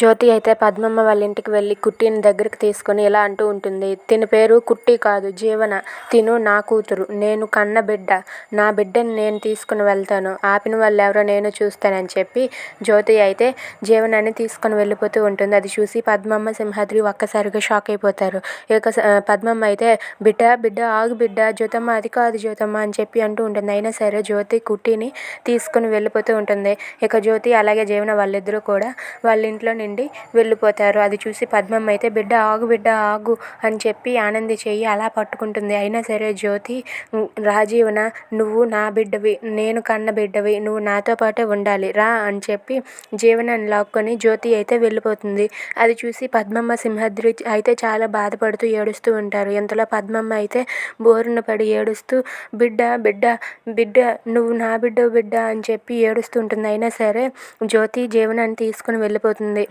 జ్యోతి అయితే పద్మమ్మ వాళ్ళ ఇంటికి వెళ్ళి కుట్టిని దగ్గరికి తీసుకొని ఇలా అంటూ ఉంటుంది. తిని పేరు కుట్టి కాదు జీవన. తిను నా కూతురు. నేను కన్న బిడ్డ. నా బిడ్డని నేను తీసుకుని వెళ్తాను. ఆపిన వాళ్ళు ఎవరో నేను చూస్తానని చెప్పి జ్యోతి అయితే జీవనాన్ని తీసుకొని వెళ్ళిపోతూ ఉంటుంది. అది చూసి పద్మమ్మ సింహాద్రి ఒక్కసారిగా షాక్ అయిపోతారు. ఇక పద్మమ్మ అయితే బిడ్డ బిడ్డ ఆగు బిడ్డ. జ్యోతమ్మ అది కాదు జ్యోతమ్మ అని చెప్పి అంటూ ఉంటుంది. అయినా సరే జ్యోతి కుట్టిని తీసుకుని వెళ్ళిపోతూ ఉంటుంది. ఇక జ్యోతి అలాగే జీవన వాళ్ళిద్దరూ కూడా వాళ్ళ ఇంట్లో నుండి వెళ్ళిపోతారు. అది చూసి పద్మమ్మ అయితే బిడ్డ ఆగు బిడ్డ ఆగు అని చెప్పి ఆనంది చెయ్యి అలా పట్టుకుంటుంది. అయినా సరే జ్యోతి రాజీవన నువ్వు నా బిడ్డవి నేను కన్న బిడ్డవి నువ్వు నాతో పాటే ఉండాలి రా అని చెప్పి జీవనాన్ని లాక్కొని జ్యోతి అయితే వెళ్ళిపోతుంది. అది చూసి పద్మమ్మ సింహద్రి అయితే చాలా బాధపడుతూ ఏడుస్తూ ఉంటారు. ఇంతలో పద్మమ్మ అయితే బోరున పడి ఏడుస్తూ బిడ్డ బిడ్డ బిడ్డ నువ్వు నా బిడ్డ బిడ్డ అని చెప్పి ఏడుస్తుంటుంది అయినా సరే జ్యోతి జీవనాన్ని తీసుకుని వెళ్ళిపోతుంది.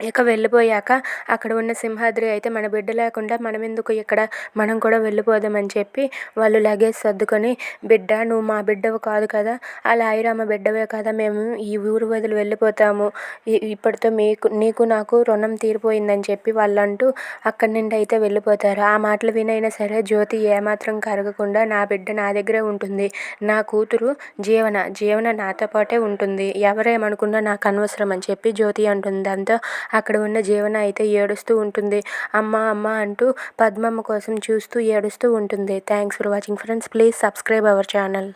ఇక వెళ్ళిపోయాక అక్కడ ఉన్న సింహాద్రి అయితే మన బిడ్డ లేకుండా మనం ఎందుకు ఇక్కడ? మనం కూడా వెళ్ళిపోదామని చెప్పి వాళ్ళు లగేజ్ సర్దుకొని బిడ్డ నువ్వు మా బిడ్డవు కాదు కదా? ఆ లాయిరామ బిడ్డవే కదా? మేము ఈ ఊరు వదిలి వెళ్ళిపోతాము. ఇప్పటితో మీకు నీకు నాకు రుణం తీరిపోయిందని చెప్పి వాళ్ళంటూ అక్కడి నుండి అయితే వెళ్ళిపోతారు. ఆ మాటలు వినైనా సరే జ్యోతి ఏమాత్రం కరగకుండా నా బిడ్డ నా దగ్గరే ఉంటుంది. నా కూతురు జీవన జీవన నాతో పాటే ఉంటుంది. ఎవరేమనుకున్నా నాకు అనవసరం అని చెప్పి జ్యోతి అంటుంది. దాంతో అక్కడ ఉన్న జీవన అయితే ఏడుస్తూ ఉంటుంది. అమ్మ అమ్మ అంటూ పద్మమ్మ కోసం చూస్తూ ఏడుస్తూ ఉంటుంది. Thanks for watching friends please subscribe our channel